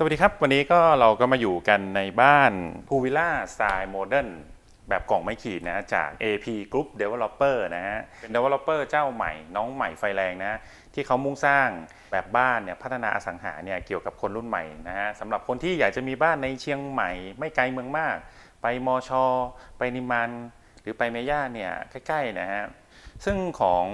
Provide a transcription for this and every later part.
สวัสดีครับ วันนี้ก็เราก็มาอยู่กันในบ้านพูวิล่าสไตล์โมเดิร์นแบบกล่องไม้ขีดนะจาก AP Group Developer นะฮะเป็น Developer เจ้าใหม่น้องใหม่ไฟแรงนะที่เขามุ่งสร้างแบบบ้านเนี่ยพัฒนาอสังหาเนี่ยเกี่ยวกับคนรุ่นใหม่นะฮะสำหรับคนที่อยากจะมีบ้านในเชียงใหม่ ไม่ไกลเมืองมาก ไปมอชอไปนิมันหรือไปเมย่าเนี่ยใกล้ๆนะฮะซึ่งของ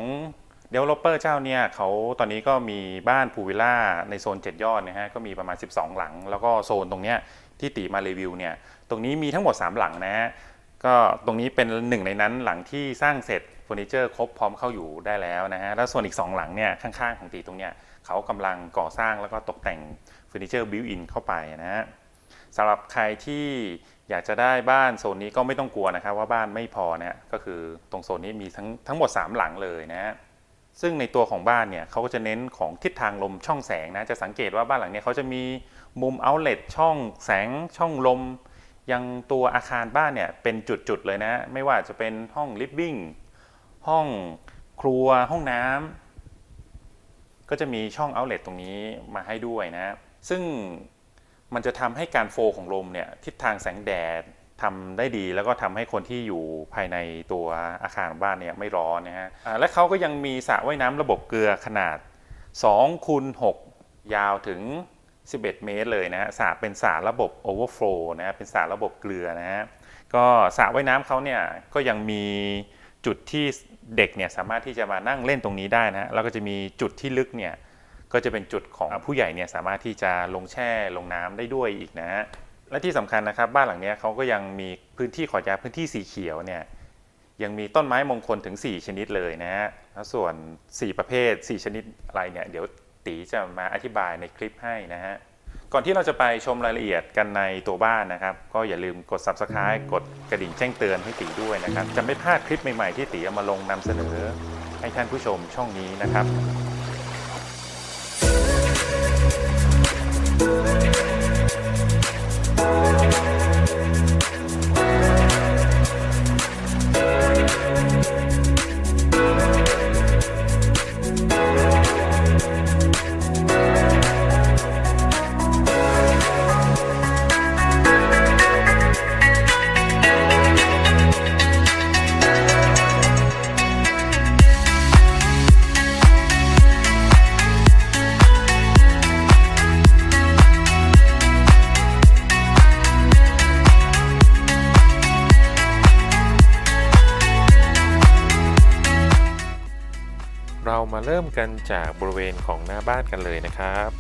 Developer เจ้าเนี่ยเขาตอนนี้ก็มีบ้านพูวิลล่าในโซน 7 ยอดนะฮะก็มีประมาณ 12 หลัง แล้วก็โซนตรงเนี้ยที่ตีมารีวิวเนี่ยตรงนี้มีทั้งหมด 3 หลังนะฮะก็ตรงนี้เป็นหนึ่งในนั้นหลังที่สร้างเสร็จเฟอร์นิเจอร์ครบพร้อมเข้าอยู่ได้แล้วนะฮะแล้วส่วนอีก 2 หลังเนี่ยข้างๆของตีตรงเนี้ยเขากำลังก่อสร้างแล้วก็ตกแต่งเฟอร์นิเจอร์บิวอินเข้าไปนะฮะสำหรับใครที่อยากจะได้บ้านโซนนี้ก็ไม่ต้องกลัวนะครับว่าบ้านไม่พอนะฮะก็คือตรงโซนนี้มีทั้งทั้งหมด 3 หลังเลยนะฮะ ซึ่งในตัวของบ้านเนี่ยเขาก็จะเน้นของทิศทางลมช่องแสงนะจะสังเกตว่าบ้านหลังเนี้เขาจะมีมุมเอาเล t ช่องแสงช่องลมยังตัวอาคารบ้านเนี่ยเป็นจุดๆเลยนะ ไม่ว่าจะเป็นห้องลิฟวิ่งห้องครัวห้องน้ำก็จะมีช่องเอาเล t ตรงนี้มาให้ด้วยนะ ซึ่งมันจะทำให้การโฟลของลมเนี่ยทิศทางแสงแดด ทำได้ดีแล้วก็ทำให้คนที่อยู่ภายในตัวอาคารบ้านเนี่ยไม่ร้อนนะฮะและเขาก็ยังมีสระว่ายน้ำระบบเกลือขนาด2คูณ6ยาวถึง 11 เมตรเลยนะฮะสระเป็นสระระบบ overflow นะฮะเป็นสระระบบเกลือนะฮะก็สระว่ายน้ำเขาเนี่ยก็ยังมีจุดที่เด็กเนี่ยสามารถที่จะมานั่งเล่นตรงนี้ได้นะฮะแล้วก็จะมีจุดที่ลึกเนี่ยก็จะเป็นจุดของผู้ใหญ่เนี่ยสามารถที่จะลงแช่ลงน้ำได้ด้วยอีกนะฮะ และที่สำคัญนะครับ บ้านหลังนี้เขาก็ยังมีพื้นที่ขอดยาพื้นที่สีเขียวเนี่ยยังมีต้นไม้มงคลถึง 4 ชนิดเลยนะฮะแล้วส่วน 4 ประเภท 4 ชนิดอะไรเนี่ยเดี๋ยวตีจะมาอธิบายในคลิปให้นะฮะก่อนที่เราจะไปชมรายละเอียดกันในตัวบ้านนะครับ ก็อย่าลืมกด subscribe กดกระดิ่งแจ้งเตือนให้ตีด้วยนะครับ จะไม่พลาดคลิปใหม่ๆที่ตีเอามาลงนำเสนอ ให้ท่านผู้ชมช่องนี้นะครับ เรามาเริ่มกันจากบริเวณของหน้าบ้านกันเลยนะครับ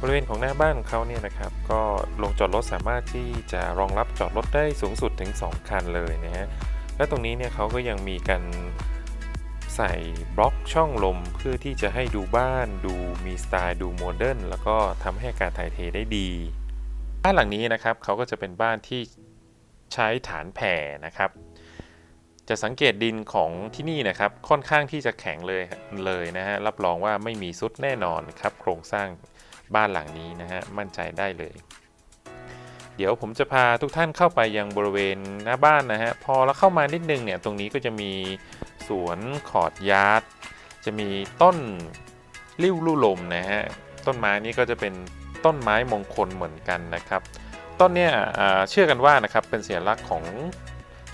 บริเวณของหน้าบ้านของเขาเนี่ยนะครับ ก็ลงจอดรถสามารถที่จะรองรับจอดรถได้สูงสุดถึง 2 คันเลยนะฮะและตรงนี้เนี่ยเขาก็ยังมีการใส่บล็อกช่องลมเพื่อที่จะให้ดูบ้านดูมีสไตล์ดูโมเดิร์นแล้วก็ทำให้กาศถ่ายเทได้ดี บ้านหลังนี้นะครับเขาก็จะเป็นบ้านที่ใช้ฐานแผ่นะครับ จะสังเกตดินของที่นี่นะครับค่อนข้างที่จะแข็งเลยเลยนะฮะรับรองว่าไม่มีซุดแน่นอนครับ โครงสร้างบ้านหลังนี้นะฮะมั่นใจได้เลย เดี๋ยวผมจะพาทุกท่านเข้าไปยังบริเวณหน้าบ้านนะฮะพอเราเข้ามานิดนึงเนี่ยตรงนี้ก็จะมีสวนขอดยาร์ดจะมีต้นริ้วลู่ลมนะฮะต้นไม้นี้ก็จะเป็นต้นไม้มงคลเหมือนกันนะครับ ต้นเนี่ยเชื่อกันว่านะครับเป็นสัญลักษณ์ของ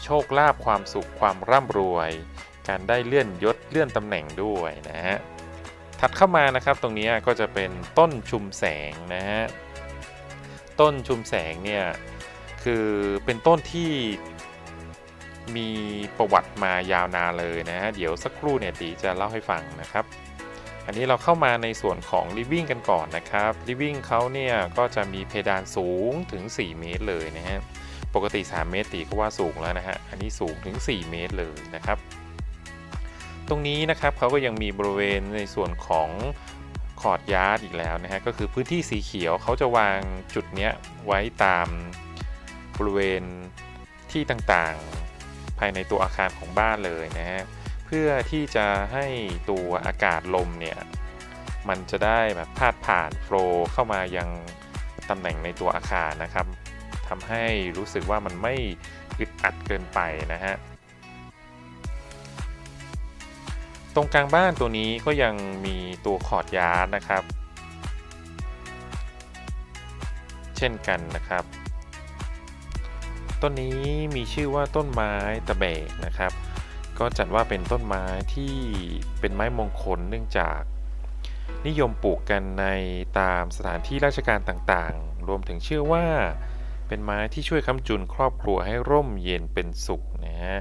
โชคลาภความสุขความร่ำรวย การได้เลื่อนยศเลื่อนตำแหน่งด้วยนะฮะถัดเข้ามานะครับตรงนี้ก็จะเป็นต้นชุมแสงนะฮะต้นชุมแสงเนี่ยคือเป็นต้นที่มีประวัติมายาวนานเลยนะฮะเดี๋ยวสักครู่เนี่ยตีจะเล่าให้ฟังนะครับ อันนี้เราเข้ามาในส่วนของ living กันก่อนนะครับ living เขาเนี่ยก็จะมีเพดานสูงถึง 4 เมตรเลยนะฮะ ปกติ 3 เมตรตีก็ว่าสูงแล้วนะฮะ อันนี้สูงถึง 4 เมตรเลยนะครับ ตรงนี้นะครับเขาก็ยังมีบริเวณในส่วนของคอร์ดยาร์ดอีกแล้วนะฮะ ก็คือพื้นที่สีเขียวเขาจะวางจุดเนี้ยไว้ตามบริเวณที่ต่างๆ ภายในตัวอาคารของบ้านเลยนะฮะ เพื่อที่จะให้ตัวอากาศลมเนี่ย มันจะได้แบบพาดผ่านโฟล์เข้ามายังตำแหน่งในตัวอาคารนะครับ ทำให้รู้สึกว่ามันไม่อึดอัดเกินไปนะฮะตรงกลางบ้านตัวนี้ก็ยังมีตัวคอร์ดยาร์ดนะครับ เช่นกันนะครับ ต้นนี้มีชื่อว่าต้นไม้ตะแบกนะครับ ก็จัดว่าเป็นต้นไม้ที่เป็นไม้มงคลเนื่องจากนิยมปลูกกันในตามสถานที่ราชการต่างๆ รวมถึงเชื่อว่า เป็นไม้ที่ช่วยค้ำจุนครอบครัวให้ร่มเย็นเป็นสุขนะฮะ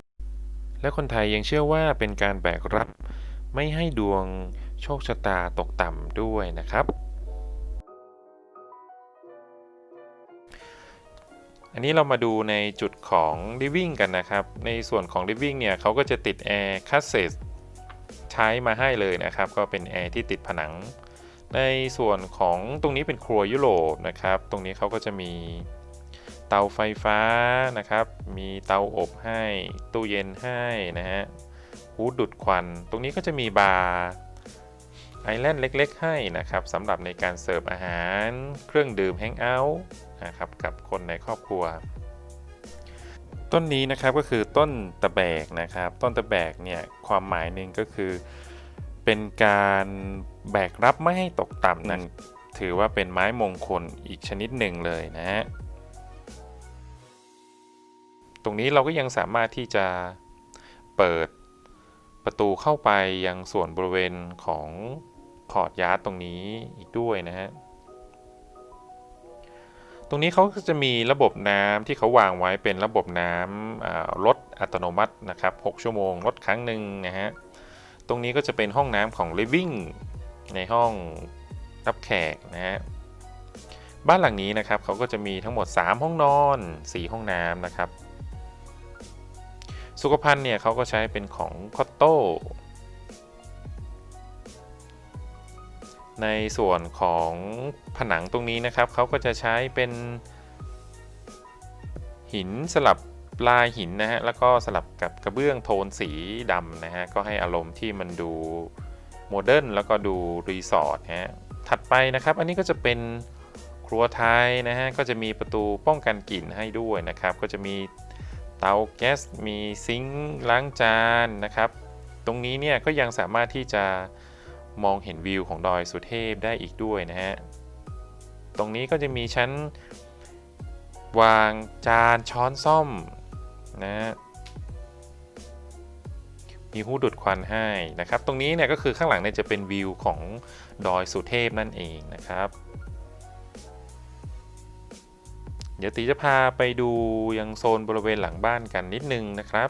และคนไทยยังเชื่อว่าเป็นการแบกรับ ไม่ให้ดวงโชคชะตาตกต่ำด้วยนะครับ อันนี้เรามาดูในจุดของ living กันนะครับ ในส่วนของ living เนี่ยเขาก็จะติดแอร์คัสเซตใช้มาให้เลยนะครับ ก็เป็นแอร์ที่ติดผนัง ในส่วนของตรงนี้เป็นครัวยุโรปนะครับ ตรงนี้เขาก็จะมี เตาไฟฟ้านะครับ มีเตาอบให้ ตู้เย็นให้นะฮะฮูดดูดควัน ตรงนี้ก็จะมีบาร์ไอแลนด์เล็ก ๆ ให้นะครับสำหรับในการเสิร์ฟอาหาร เครื่องดื่มแฮงเอาท์นะครับกับคนในครอบครัว ต้นนี้นะครับก็คือต้นตะแบกนะครับ ต้นตะแบกเนี่ยความหมายหนึ่งก็คือเป็นการแบกรับไม่ให้ตกต่ำนั้นถือว่าเป็นไม้มงคลอีกชนิดหนึ่งเลยนะฮะ ตรงนี้เราก็ยังสามารถที่จะเปิดประตูเข้าไปยังส่วนบริเวณของคอร์ดยาร์ดตรงนี้อีกด้วยนะฮะ ตรงนี้เขาจะมีระบบน้ำที่เขาวางไว้เป็นระบบน้ำอ่ารถอัตโนมัตินะครับ 6 ชั่วโมงลดครั้งหนึ่งนะฮะ ตรงนี้ก็จะเป็นห้องน้ำของ living ในห้องรับแขกนะฮะ บ้านหลังนี้นะครับเขาก็จะมีทั้งหมด 3 ห้องนอน 4 ห้องน้ำนะครับ สุขภัณฑ์เนี่ยเขาก็ใช้เป็นของคอตโต้ในส่วนของผนังตรงนี้นะครับเขาก็จะใช้เป็นหินสลับลายหินนะฮะแล้วก็สลับกับกระเบื้องโทนสีดำนะฮะก็ให้อารมณ์ที่มันดูโมเดิร์นแล้วก็ดูรีสอร์ทฮะถัดไปนะครับ อันนี้ก็จะเป็นครัวไทยนะฮะก็จะมีประตูป้องกันกลิ่นให้ด้วยนะครับ ก็จะมี เตาแก๊สมีซิงค์ล้างจานนะครับ ตรงนี้เนี่ยก็ยังสามารถที่จะมองเห็นวิวของดอยสุเทพได้อีกด้วยนะฮะ ตรงนี้ก็จะมีชั้นวางจานช้อนซ่อมนะฮะมีหูดูดควันให้นะครับ ตรงนี้เนี่ยก็คือข้างหลังเนี่ยจะเป็นวิวของดอยสุเทพนั่นเองนะครับ เดี๋ยวตีจะพาไปดูยังโซนบริเวณหลังบ้านกันนิดนึงนะครับ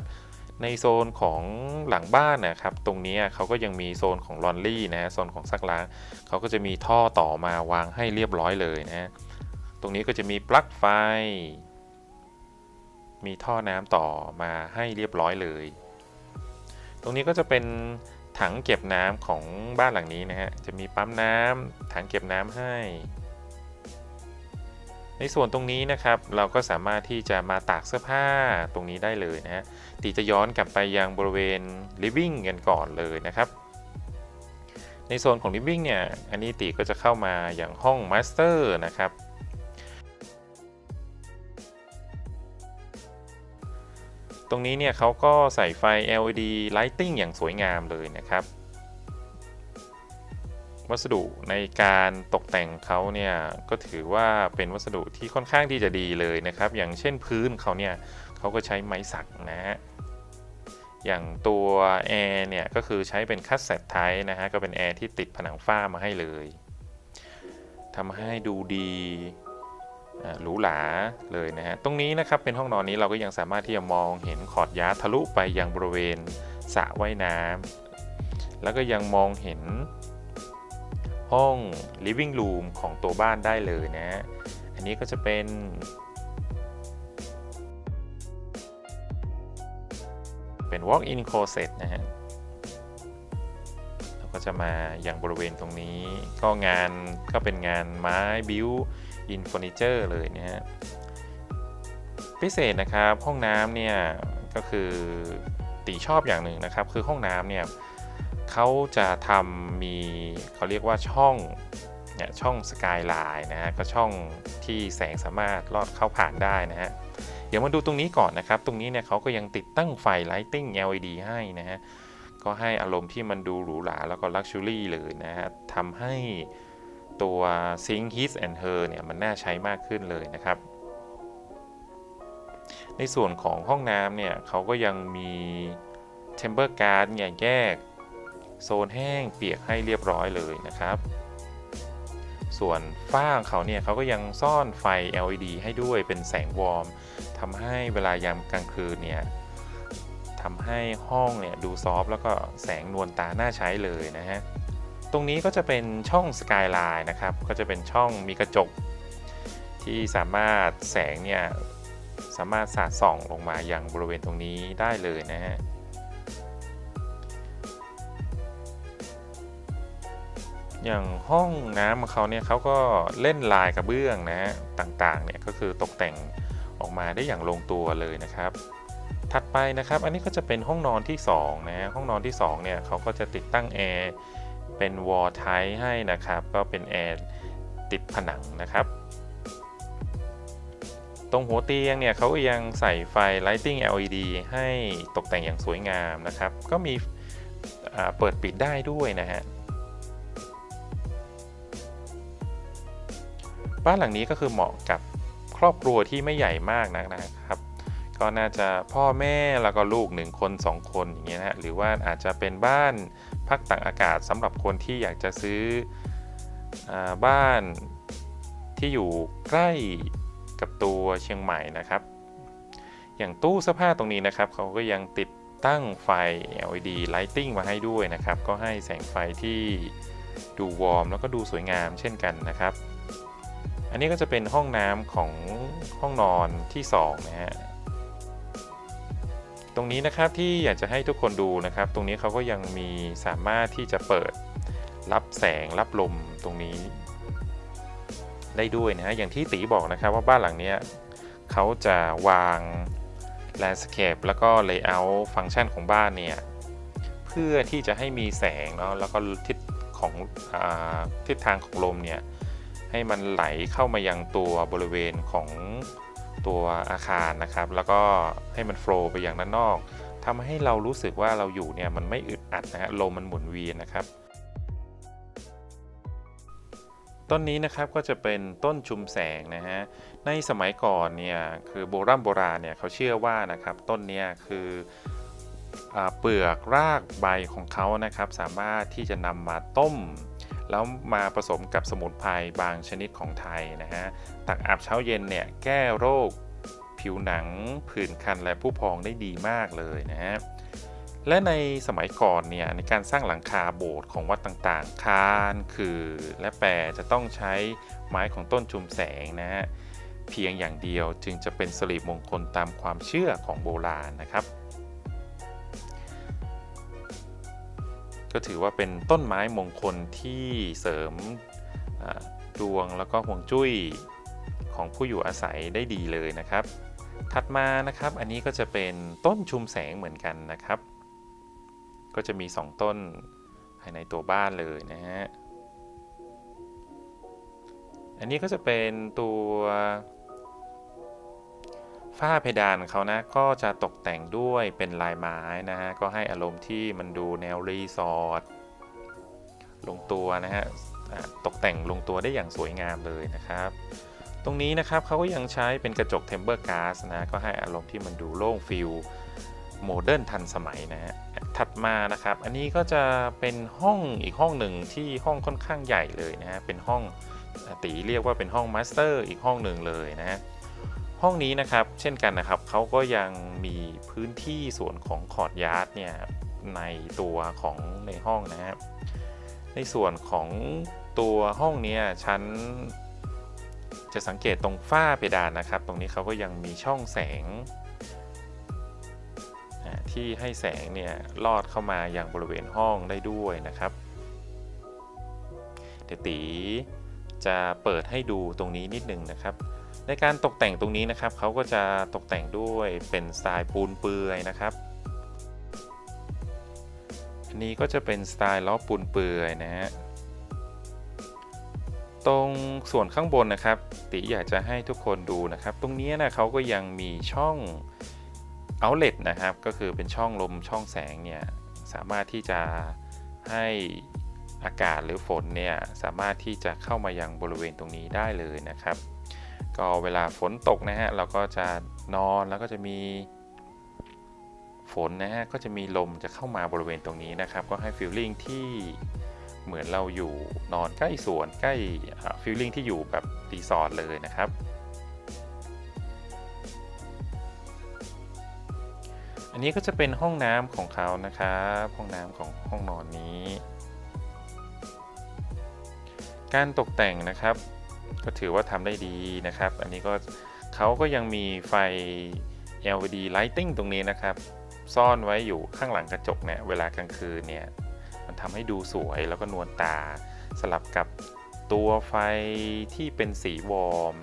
ในโซนของหลังบ้านนะครับ ตรงนี้เขาก็ยังมีโซนของลอนลี่นะโซนของซักล้างเขาก็จะมีท่อต่อมาวางให้เรียบร้อยเลยนะตรงนี้ก็จะมีปลั๊กไฟ มีท่อน้ำต่อมาให้เรียบร้อยเลย ตรงนี้ก็จะเป็นถังเก็บน้ำของบ้านหลังนี้นะฮะจะมีปั๊มน้ำถังเก็บน้ำให้ ในส่วนตรงนี้นะครับเราก็สามารถที่จะมาตากเสื้อผ้าตรงนี้ได้เลยนะฮะตีจะย้อนกลับไปยังบริเวณ living กันก่อนเลยนะครับ ในโซนของ living เนี่ยอันนี้ตีก็จะเข้ามาอย่างห้อง master นะครับตรงนี้เนี่ยเขาก็ใส่ไฟ LED lighting อย่างสวยงามเลยนะครับ วัสดุในการตกแต่งเขาเนี่ยก็ถือว่าเป็นวัสดุที่ค่อนข้างที่จะดีเลยนะครับ อย่างเช่นพื้นเขาเนี่ยเขาก็ใช้ไม้สักนะฮะอย่างตัวแอร์เนี่ยก็คือใช้เป็นคัสเซ็ตไทป์นะฮะก็เป็นแอร์ที่ติดผนังฝ้ามาให้เลยทำให้ดูดีหรูหราเลยนะฮะตรงนี้นะครับเป็นห้องนอนนี้เราก็ยังสามารถที่จะมองเห็นขอดยาทะลุไปยังบริเวณสระว่ายน้ำแล้วก็ยังมองเห็น ห้อง living room ของตัวบ้านได้เลยนะฮะอันนี้ก็จะเป็นเป็น walk in closet นะฮะเราก็จะมาอย่างบริเวณตรงนี้ ก็งานก็เป็นงานไม้บิวอินเฟอร์นิเจอร์เลยนะฮะ พิเศษนะครับ ห้องน้ำเนี่ย ก็คือตีชอบอย่างหนึ่งนะครับ คือห้องน้ำเนี่ย เขาจะทำมีเขาเรียกว่าช่องเนี่ยช่องสกายไลน์นะฮะก็ช่องที่แสงสามารถลอดเข้าผ่านได้นะฮะเดี๋ยวมาดูตรงนี้ก่อนนะครับ ตรงนี้เนี่ยเขาก็ยังติดตั้งไฟ Lighting LED ให้นะฮะก็ให้อารมณ์ที่มันดูหรูหราแล้วก็ลักชัวรี่เลยนะฮะทำให้ตัว Sync His and Her เนี่ยมันน่าใช้มากขึ้นเลยนะครับ ในส่วนของห้องน้ำเนี่ยเขาก็ยังมี Chamber Guard เนี่ยแยก โซนแห้งเปียกให้เรียบร้อยเลยนะครับ ส่วนฝ้าของเขาเนี่ยเขาก็ยังซ่อนไฟ LED ให้ด้วยเป็นแสงวอร์มทำให้เวลายามกลางคืนเนี่ยทำให้ห้องเนี่ยดูซอฟแล้วก็แสงนวลตาน่าใช้เลยนะฮะ ตรงนี้ก็จะเป็นช่องสกายไลน์นะครับ ก็จะเป็นช่องมีกระจก ที่สามารถแสงเนี่ยสามารถสาดส่องลงมาอยังบริเวณตรงนี้ได้เลยนะฮะ อย่างห้องน้ำของเขาเนี่ยเขาก็เล่นลายกระเบื้องนะต่างๆเนี่ยก็คือตกแต่งออกมาได้อย่างลงตัวเลยนะครับ ถัดไปนะครับอันนี้ก็จะเป็นห้องนอนที่2นะฮะห้องนอนที่2เนี่ยเขาก็จะติดตั้งแอร์เป็นวอลไทให้นะครับ ก็เป็นแอร์ติดผนังนะครับ ตรงหัวเตียงเนี่ยเขาก็ยังใส่ไฟ Lighting LED ให้ตกแต่งอย่างสวยงามนะครับ ก็มีเปิดปิดได้ด้วยนะฮะ บ้านหลังนี้ก็คือเหมาะกับครอบครัวที่ไม่ใหญ่มากนักนะครับ ก็น่าจะพ่อแม่แล้วก็ลูกหนึ่งคนสองคนอย่างเงี้ยนะฮะหรือว่าอาจจะเป็นบ้านพักต่ากอากาศสำหรับคนที่อยากจะซื้ออบ้านที่อยู่ใกล้กับตัวเชียงใหม่นะครับ อย่างตู้เสื้อผ้าตรงนี้นะครับเขาก็ยังติดตั้งไฟ LED lighting มาให้ด้วยนะครับ ก็ให้แสงไฟที่ดูวอร์มแล้วก็ดูสวยงามเช่นกันนะครับ อันนี้ก็จะเป็นห้องน้ำของห้องนอนที่2นะฮะตรงนี้นะครับที่อยากจะให้ทุกคนดูนะครับ ตรงนี้เขาก็ยังมีสามารถที่จะเปิดรับแสงรับลมตรงนี้ ได้ด้วยนะฮะอย่างที่ตีบอกนะครับว่าบ้านหลังนี้เขาจะวาง landscape แล้วก็ layout ฟังก์ชันของบ้านเนี่ย เพื่อที่จะให้มีแสงเนาะแล้วก็ทิศของอทิศทางของลมเนี่ย ให้มันไหลเข้ามายังตัวบริเวณของตัวอาคารนะครับ แล้วก็ให้มันโฟล์ไปอย่างด้านนอกทำให้เรารู้สึกว่าเราอยู่เนี่ยมันไม่อึดอัดนะฮะลมมันหมุนเวียนนะครับต้นนี้นะครับก็จะเป็นต้นชุมแสงนะฮะ ในสมัยก่อนเนี่ยคือโบราณโบราณเนี่ยเขาเชื่อว่านะครับต้นเนี้ยคืออเปลือกรากใบของเขานะครับ สามารถที่จะนำมาต้ม แล้วมาผสมกับสมุนไพรบางชนิดของไทยนะฮะ ตักอาบเช้าเย็นเนี่ยแก้โรค ผิวหนังผื่นคันและผู้พองได้ดีมากเลยนะฮะ และในสมัยก่อนเนี่ยในการสร้างหลังคาโบสถ์ของวัดต่างๆ คานคือและแปรจะต้องใช้ไม้ของต้นชุมแสงนะฮะ เพียงอย่างเดียวจึงจะเป็นสิริมงคลตามความเชื่อของโบราณนะครับ ก็ถือว่าเป็นต้นไม้มงคลที่เสริมดวงแล้วก็ห่วงจุ้ยของผู้อยู่อาศัยได้ดีเลยนะครับ ถัดมานะครับอันนี้ก็จะเป็นต้นชุมแสงเหมือนกันนะครับ ก็จะมี 2 ต้นภายในตัวบ้านเลยนะฮะ อันนี้ก็จะเป็นตัว ฝ้าเพดานเขานะก็จะตกแต่งด้วยเป็นลายไม้นะฮะก็ให้อารมณ์ที่มันดูแนวรีสอร์ทลงตัวนะฮะตกแต่งลงตัวได้อย่างสวยงามเลยนะครับ ตรงนี้นะครับเขาก็ยังใช้เป็นกระจกเทมเ e อร์กาซนะก็ให้อารมณ์ที่มันดูโล่งฟิลโมเดิร์นทันสมัยนะฮะถัดมานะครับ อันนี้ก็จะเป็นห้องอีกห้องหนึ่งที่ห้องค่อนข้างใหญ่เลยนะฮะเป็นห้องตีเรียกว่าเป็นห้องมาสเตอร์อีกห้องหนึ่งเลยนะฮะ ห้องนี้นะครับ เช่นกันนะครับเขาก็ยังมีพื้นที่ส่วนของคอร์ดยาร์ดเนี่ยในตัวของในห้องนะฮะในส่วนของตัวห้องเนี้ชั้น จะสังเกตตรงฝ้าเพดานนะครับ ตรงนี้เขาก็ยังมีช่องแสง ที่ให้แสงเนี่ยลอดเข้ามาอย่างบริเวณห้องได้ด้วยนะครับเดี๋ยวตีจะเปิดให้ดูตรงนี้นิดนึงนะครับ ในการตกแต่งตรงนี้นะครับเขาก็จะตกแต่งด้วยเป็นสไตล์ปูนเปลือยนะครับอันนี้ก็จะเป็นสไตล์ล้อปูนเปลือยนะฮะตรงส่วนข้างบนนะครับติอยากจะให้ทุกคนดูนะครับ ตรงนี้นะเขาก็ยังมีช่อง outlet นะครับ ก็คือเป็นช่องลมช่องแสงเนี่ยสามารถที่จะให้อากาศหรือฝนเนี่ยสามารถที่จะเข้ามายังบริเวณตรงนี้ได้เลยนะครับ ก็เวลาฝนตกนะฮะเราก็จะนอนแล้วก็จะมีฝนนะฮะก็จะมีลมจะเข้ามาบริเวณตรงนี้นะครับ ก็ให้ฟีลลิ่งที่เหมือนเราอยู่นอนใกล้สวนใกล้ฟีลลิ่งที่อยู่แบบรีสอร์ทเลยนะครับ อันนี้ก็จะเป็นห้องน้ำของเขานะครับห้องน้ำของห้องนอนนี้ การตกแต่งนะครับ ก็ถือว่าทำได้ดีนะครับ อันนี้ก็เขาก็ยังมีไฟ LED lighting ตรงนี้นะครับ ซ่อนไว้อยู่ข้างหลังกระจกเนี่ยเวลากลางคืนเนี่ยมันทำให้ดูสวยแล้วก็นวลตา สลับกับตัวไฟที่เป็นสีวอร์ม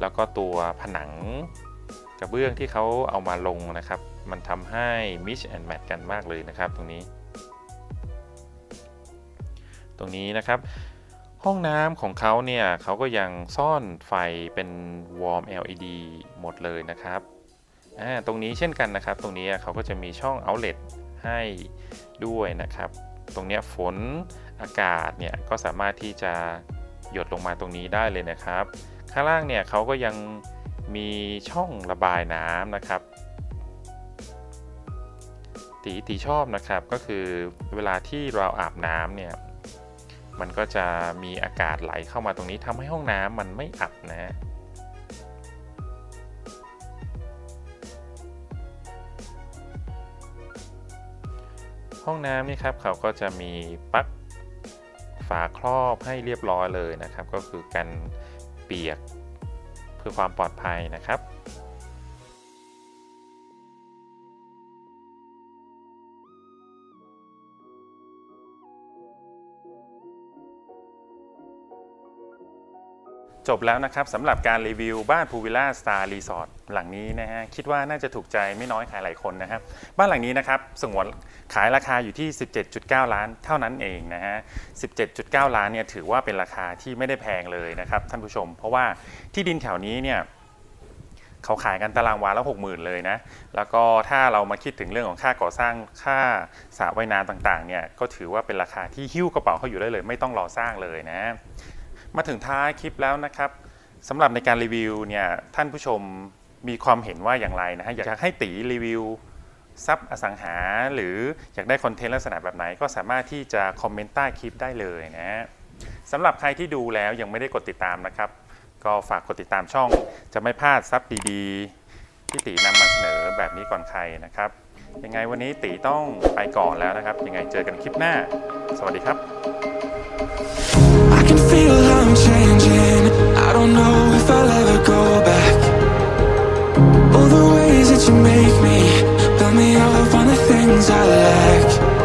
แล้วก็ตัวผนังกระเบื้องที่เขาเอามาลงนะครับ มันทำให้ mix and match กันมากเลยนะครับตรงนี้ ตรงนี้นะครับ ห้องน้ำของเขาเนี่ยเขาก็ยังซ่อนไฟเป็น warm LED หมดเลยนะครับตรงนี้เช่นกันนะครับ ตรงนี้เขาก็จะมีช่อง outlet ให้ด้วยนะครับ ตรงนี้ฝนอากาศเนี่ยก็สามารถที่จะหยดลงมาตรงนี้ได้เลยนะครับ ข้างล่างเนี่ยเขาก็ยังมีช่องระบายน้ำนะครับตีตีชอบนะครับก็คือเวลาที่เราอาบน้ำเนี่ย มันก็จะมีอากาศไหลเข้ามาตรงนี้ทำให้ห้องน้ำมันไม่อับนะฮะห้องน้ำนี่ครับเขาก็จะมีปลั๊กฝาครอบให้เรียบร้อยเลยนะครับ ก็คือกันเปียกเพื่อความปลอดภัยนะครับ จบแล้วนะครับสำหรับการรีวิวบ้านพูวิลล่าสตาร์รีสอร์ทหลังนี้นะฮะคิดว่าน่าจะถูกใจไม่น้อยใครหลายคนนะครับบ้านหลังนี้นะครับสงวนขายราคาอยู่ที่ 17.9 ล้านเท่านั้นเองนะฮะ 17.9 ล้านเนี่ยถือว่าเป็นราคาที่ไม่ได้แพงเลยนะครับท่านผู้ชม เพราะว่าที่ดินแถวนี้เนี่ยเขาขายกันตารางวาละ60,000 เลยนะ แล้วก็ถ้าเรามาคิดถึงเรื่องของค่าก่อสร้างค่าสระว่ายน้ำต่างๆเนี่ยก็ถือว่าเป็นราคาที่หิ้วกระเป๋าเขาอยู่ได้เลย ไม่ต้องรอสร้างเลยนะ มาถึงท้ายคลิปแล้วนะครับสำหรับในการรีวิวเนี่ยท่านผู้ชมมีความเห็นว่าอย่างไรนะฮะอยากให้ตีรีวิวซับอสังหา หรืออยากได้คอนเทนต์ลักษณะแบบไหน ก็สามารถที่จะคอมเมนต์ใต้คลิปได้เลยนะฮะสำหรับใครที่ดูแล้วยังไม่ได้กดติดตามนะครับ ก็ฝากกดติดตามช่อง จะไม่พลาดซับดีๆที่ตีนำมาเสนอแบบนี้ก่อนใครนะครับ ยังไงวันนี้ตีต้องไปก่อนแล้วนะครับ ยังไงเจอกันคลิปหน้า สวัสดีครับ don't know if I'll ever go back. All the ways that you make me Build me up on the things I lack.